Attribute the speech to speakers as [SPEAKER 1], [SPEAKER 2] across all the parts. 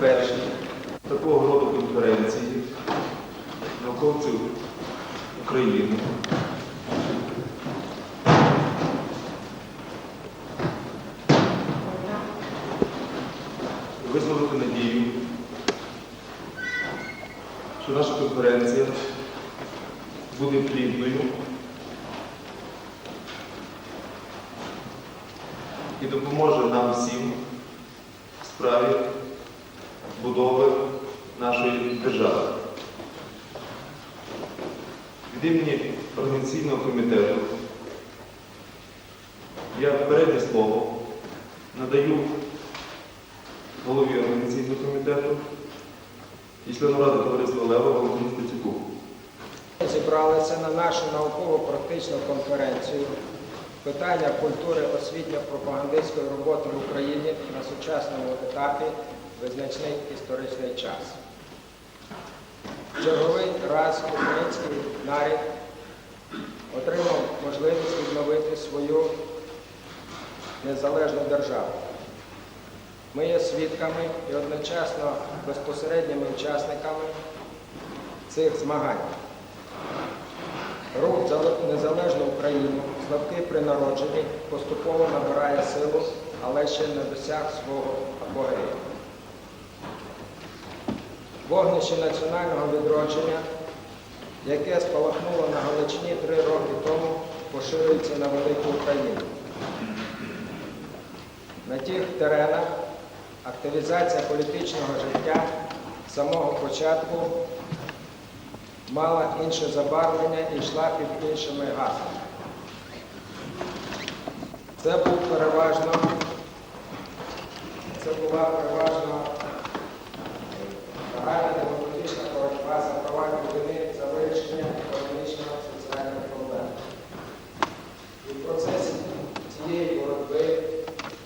[SPEAKER 1] першій такого роду конференції науковців України. Висловити надію, що наша конференція буде плідною і допоможе нам всім в справі будови нашої держави. Від імені організаційного комітету я переднє слово надаю голові організаційного комітету і члену ради товариства Лева Валентину Стецюку.
[SPEAKER 2] Зібралися на нашу науково-практичну конференцію питання культури освітньо-пропагандистської роботи в Україні на сучасному етапі визначний історичний час. Черговий раз український нарід отримав можливість відновити свою незалежну державу. Ми є свідками і одночасно безпосередніми учасниками цих змагань. Рух за незалежну Україну, слабкий при народженні, поступово набирає силу, але ще не досяг свого апогею. Вогнище національного відродження, яке спалахнуло на Галичині три роки тому, поширюється на велику Україну. На тих теренах активізація політичного життя з самого початку мала інше забарвлення і йшла під іншими гаслами. Це був переважно, це була переважно загальна демократична боротьба за права людини, за вирішення економічного соціальних проблем. І в процесі цієї боротьби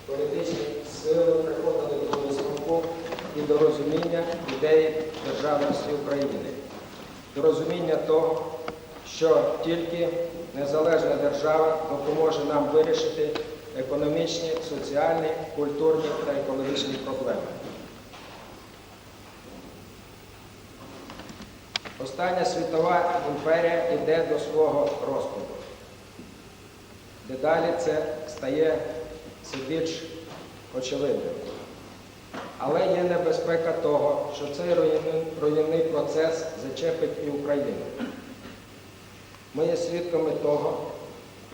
[SPEAKER 2] політичні сили приходили до висновку і до розуміння ідеї державності України до розуміння того, що тільки незалежна держава допоможе нам вирішити економічні, соціальні, культурні та екологічні проблеми. Остання світова імперія йде до свого розпаду. Дедалі це стає все більш очевидним. Але є небезпека того, що цей руйнівний- процес зачепить і Україну. Ми є свідками того,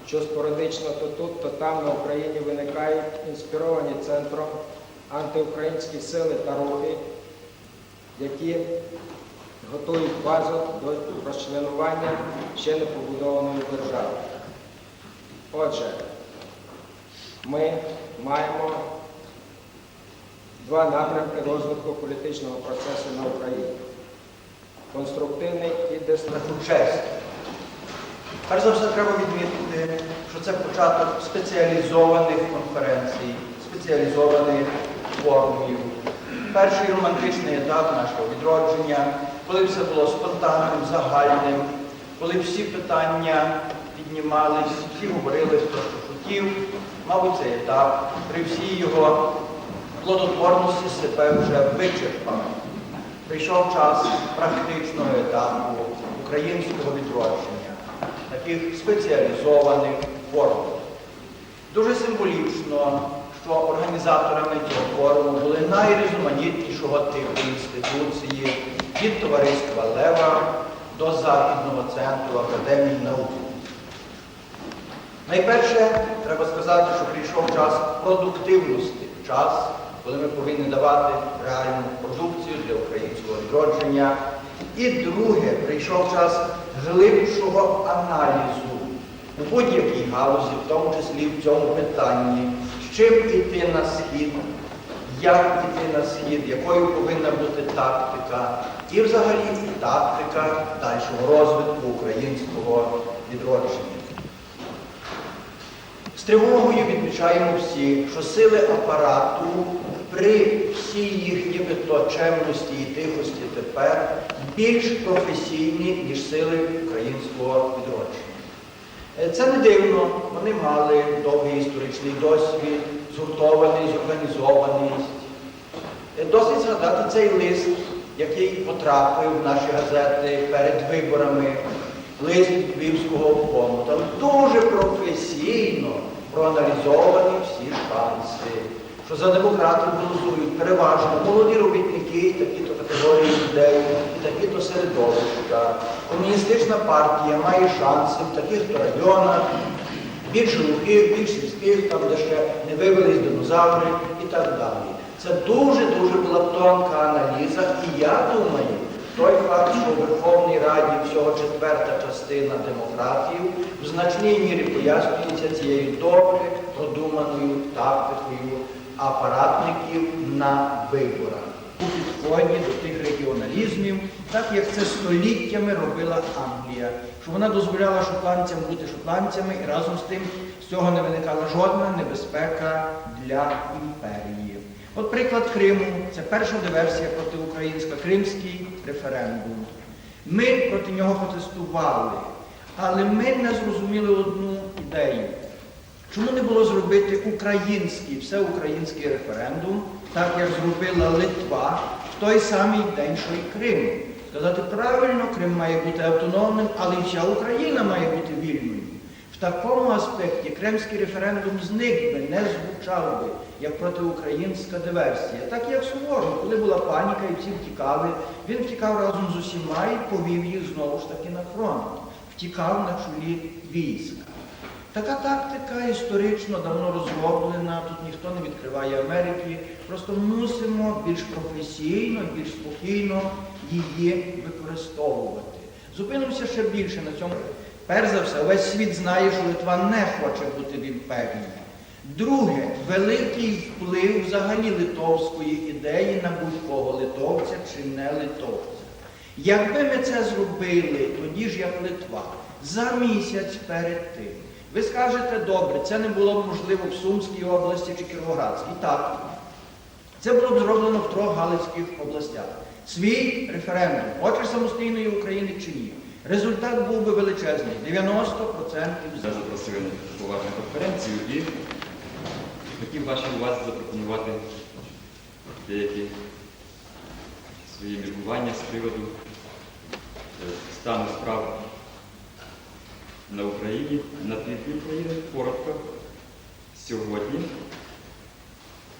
[SPEAKER 2] що спорадично то тут, то там на Україні виникають інспіровані центром антиукраїнські сили та рухи, які готують базу до розчленування ще не побудованої держави. Отже, ми маємо два напрямки розвитку політичного процесу на Україні. Конструктивний і деструктивний.
[SPEAKER 3] Перш за все, треба відмітити, що це початок спеціалізованих конференцій, спеціалізованих форумів. Перший романтичний етап нашого відродження, коли все було спонтанним, загальним, коли всі питання піднімались, всі говорили, хто що хотів. Мабуть, цей етап при всій його плодотворності себе вже вичерпав. Прийшов час практичного етапу українського відродження, таких спеціалізованих форм. Дуже символічно, що організаторами цього форуму були найрізноманітнішого типу інституції від товариства Лева до Західного центру Академії наук. Найперше, треба сказати, що прийшов час продуктивності, час, коли ми повинні давати реальну продукцію для українського відродження. І друге, прийшов час глибшого аналізу у будь-якій галузі, в тому числі в цьому питанні, з чим іти на схід, як іти на схід, якою повинна бути тактика, і взагалі тактика дальшого розвитку українського відродження. З тривогою відмічаємо всі, що сили апарату при всій їх нібито чемності і тихості тепер більш професійні, ніж сили українського відродження. Е, Це не дивно, вони мали довгий історичний досвід, згуртованість, зорганізованість. Е, Досить згадати цей лист, який потрапив в наші газети перед виборами, лист Львівського обкому. Там дуже професійно проаналізовані всі шанси, що за демократів голосують переважно молоді робітники, такі-то категорії людей, і такі-то середовища. Комуністична партія має шанси в таких-то районах, більш глухих, більш сільських, там, де ще не вивелись динозаври і так далі. Це дуже-дуже була тонка аналіза, і я думаю, той факт, що в Верховній Раді всього четверта частина демократів в значній мірі пояснюється цією добре продуманою тактикою апаратників на виборах у підході до тих регіоналізмів, так як це століттями робила Англія, що вона дозволяла шотландцям бути шотландцями і разом з тим з цього не виникала жодна небезпека для імперії. От приклад Криму це перша диверсія протиукраїнська, кримський референдум. Ми проти нього протестували, але ми не зрозуміли одну ідею. Чому не було зробити український, всеукраїнський референдум, так як зробила Литва в той самий день, що і Крим? Сказати правильно, Крим має бути автономним, але і вся Україна має бути вільною. В такому аспекті кримський референдум зник би, не звучав би як протиукраїнська диверсія. Так як Суворов, коли була паніка і всі втікали, він втікав разом з усіма і повів їх знову ж таки на фронт. Втікав на чолі війська. Така тактика історично давно розроблена, тут ніхто не відкриває Америки. Просто мусимо більш професійно, більш спокійно її використовувати. Зупинимося ще більше на цьому. Перш за все, весь світ знає, що Литва не хоче бути в імперії. Друге, великий вплив взагалі литовської ідеї на будь-кого литовця чи не литовця. Якби ми це зробили, тоді ж як Литва, за місяць перед тим, ви скажете, добре, це не було б можливо в Сумській області чи Кіровоградській. Так. Це було б зроблено в трьох Галицьких областях. Свій референдум, хочеш самостійної України чи ні. Результат був би величезний 90% за.
[SPEAKER 4] Таку поважну конференцію і хотів вашій увазі запропонувати деякі свої міркування з приводу е, стану справ на Україні, на півдні України, коротко. Сьогодні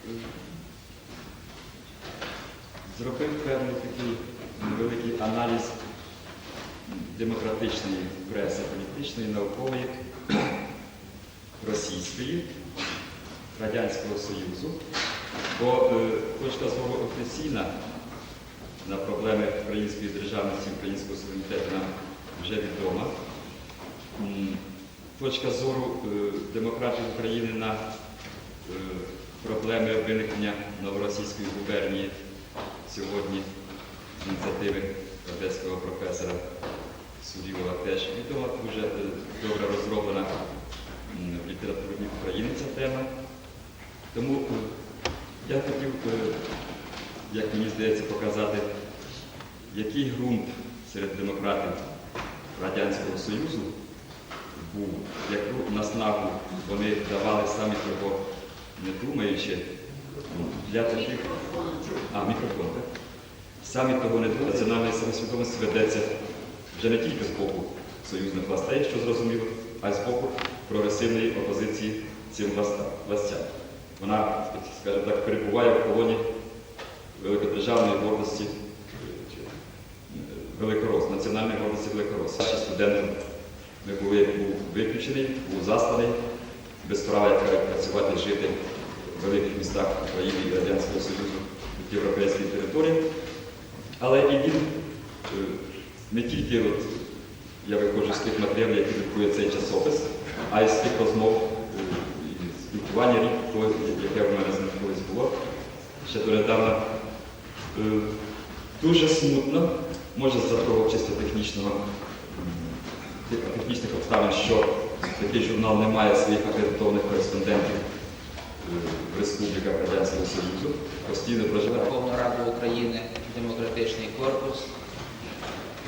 [SPEAKER 4] е, зробив певний такий невеликий аналіз демократичної преси, політичної, наукової, російської, Радянського Союзу. Бо е, точка зору офіційна на проблеми української державності, українського суверенітету нам вже відома. Точка зору е, демократії України на е, проблеми виникнення новоросійської губернії сьогодні ініціативи одеського професора Сурілова теж відома, дуже е, добре розроблена в літературі України ця тема. Тому я хотів, як мені здається, показати, який ґрунт серед демократів Радянського Союзу яку наснагу вони давали самі того не думаючи для таких. А, мікрофон, так? Самі того не національної самосвідомості ведеться вже не тільки з боку союзних властей, що зрозуміло, а й з боку прогресивної опозиції цим властям. Вона, скажімо так, перебуває в колоні великодержавної гордості е, Великорос, національної гордості Великорос. Наші студенти ми були, був виключений, був засланий, без права яка працювати, жити в великих містах України і Радянського Союзу в європейській території. Але і він е, не тільки от, я виходжу з тих матеріалів, які друкує цей часопис, а й з тих розмов е, спілкування рік, яке в мене з ним колись було, ще донедавна. Е, Дуже смутно, може з-за того чисто технічного, технічних обставин, що такий журнал не має своїх акредитованих кореспондентів е, в республіках Радянського Союзу, постійно проживає.
[SPEAKER 5] Верховну Раду України, демократичний корпус.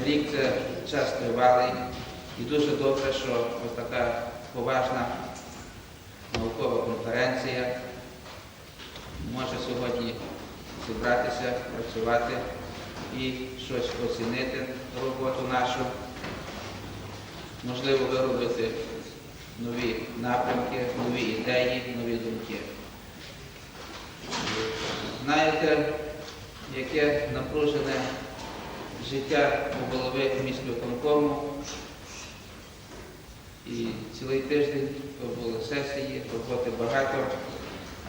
[SPEAKER 5] Рік це час тривалий і дуже добре, що ось така поважна наукова конференція може сьогодні зібратися, працювати і щось оцінити роботу нашу, можливо, виробити нові напрямки, нові ідеї, нові думки. Знаєте, яке напружене життя у голови міськвиконкому. І цілий тиждень то були сесії, роботи багато.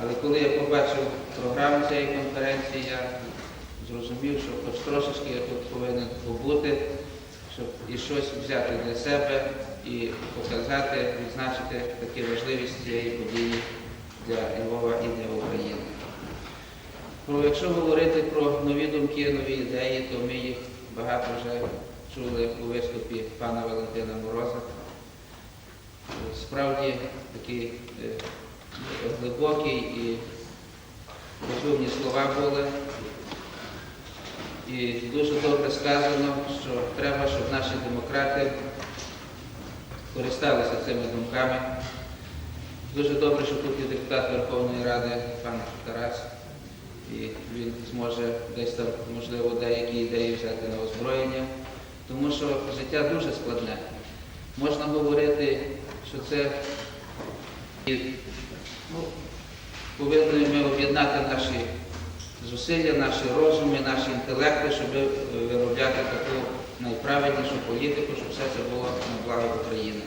[SPEAKER 5] Але коли я побачив програму цієї конференції, я зрозумів, що хоч трошечки я тут повинен побути, щоб і щось взяти для себе і показати, відзначити таку важливість цієї події для Львова і для України. Про, якщо говорити про нові думки, нові ідеї, то ми їх багато вже чули у виступі пана Валентина Мороза. Справді такі е, глибокі і розумні слова були. І дуже добре сказано, що треба, щоб наші демократи користалися цими думками. Дуже добре, що тут є депутат Верховної Ради пан Тарас, і він зможе десь там, можливо, деякі ідеї взяти на озброєння, тому що життя дуже складне. Можна говорити, що це ну, повинні ми об'єднати наші зусилля, наші розуми, наші інтелекти, щоб е, виробляти таку найправильнішу політику, щоб все це було на благо України.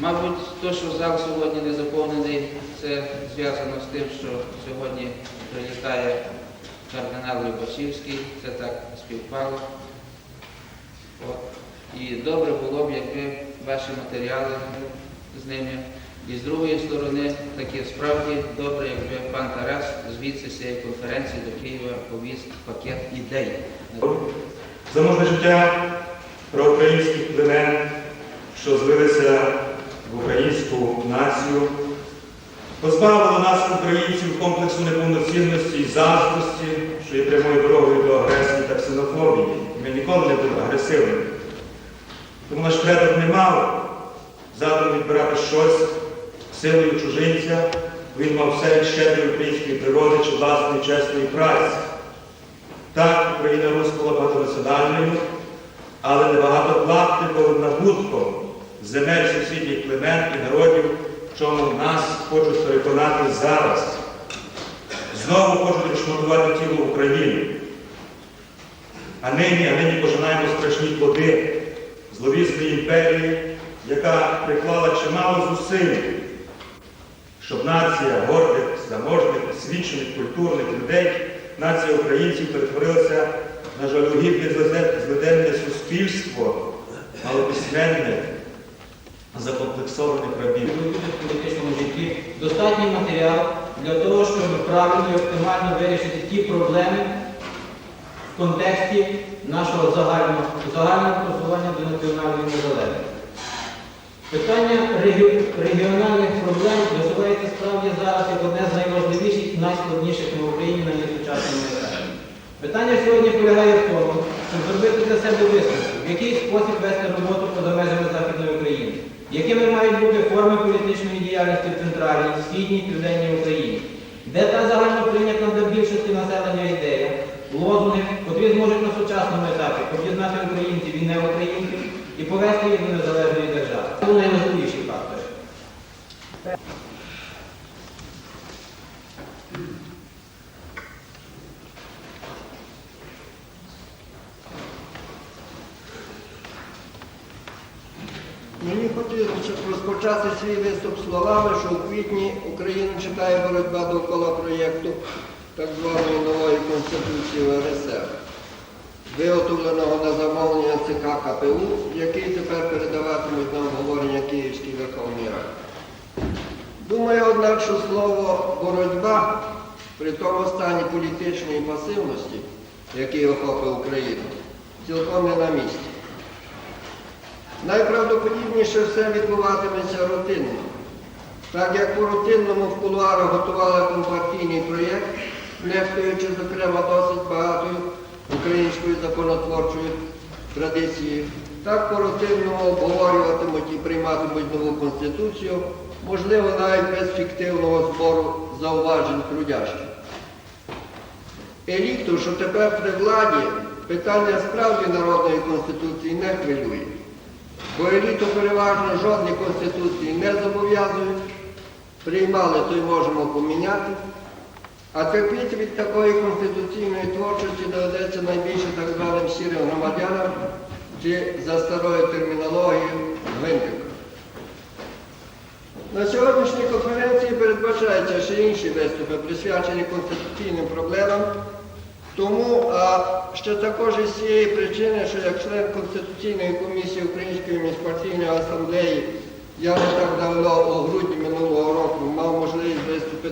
[SPEAKER 5] Мабуть, те, що зал сьогодні не заповнений, це зв'язано з тим, що сьогодні прилітає кардинал Любашівський, це так співпало. І добре було б, якби ваші матеріали з ними. І з другої сторони, таке справді добре, якби пан Тарас звідси з цієї конференції до Києва повіз пакет ідей.
[SPEAKER 6] За мужне життя проукраїнських племен, що злилися в українську націю, позбавило нас, українців, комплексу неповноцінності і заздрості, що є прямою дорогою до агресії та ксенофобії. Ми ніколи не були агресивними. Тому наш предок не мав задуму відбирати щось силою чужинця, він мав все щедрої української природи чи власної чесної праці. Так, Україна була багатонаціональною, але не багатоплатниковим набутком земель сусідніх племен і народів, чому нас хочуть переконати зараз. Знову хочуть розшматувати тіло України. А нині, а нині пожинаємо страшні плоди зловісної імперії, яка приклала чимало зусиль, щоб нація гордих, заможних, освічених, культурних людей, нація українців перетворилася на жалюгідне злиденне суспільство, малописьменне, закомплексованих рабів.
[SPEAKER 7] в достатній матеріал для того, щоб правильно і оптимально вирішити ті проблеми в контексті нашого загального, загального просування до національної незалежності. Питання регіональних проблем висувається справді зараз як одне з найважливіших і найскладніших на Україні на сучасному етапі. Питання сьогодні полягає в тому, щоб зробити для себе висновки, в який спосіб вести роботу поза межами Західної України, якими мають бути форми політичної діяльності в центральній, східній, південній Україні, де та загально прийнята для більшості населення ідея, лозунги, котрі зможуть на сучасному етапі об'єднати українців і неукраїнців і повести їх до незалежної Це найважливіші фактори.
[SPEAKER 8] Мені хотілося розпочати свій виступ словами, що у квітні Україну чекає боротьба довкола проєкту так званої нової Конституції УРСР, виготовленого на замовлення ЦК КПУ, який тепер передаватимуть на обговорення Київській Верховній Раді. Думаю, однак, що слово боротьба при тому стані політичної пасивності, який охопив Україну, цілком не на місці. Найправдоподібніше все відбуватиметься рутинно. Так як по рутинному в кулуарах готували компартійний проєкт, нехтуючи, зокрема, досить багатою українською законотворчою традицією, так по рутинному обговорюватимуть і прийматимуть нову конституцію, можливо, навіть без фіктивного збору зауважень трудящих. еліту, що тепер при владі, питання справді народної конституції не хвилює. Бо еліту переважно жодні конституції не зобов'язують. Приймали, то й можемо поміняти. А терпіти від такої конституційної творчості доведеться найбільше так званим сірим громадянам чи за старою термінологією гвинтикам. На сьогоднішній конференції передбачаються ще інші виступи, присвячені конституційним проблемам. Тому, а ще також із цієї причини, що як член Конституційної комісії Української міжпартійної асамблеї я не так давно, у грудні минулого року, мав можливість виступити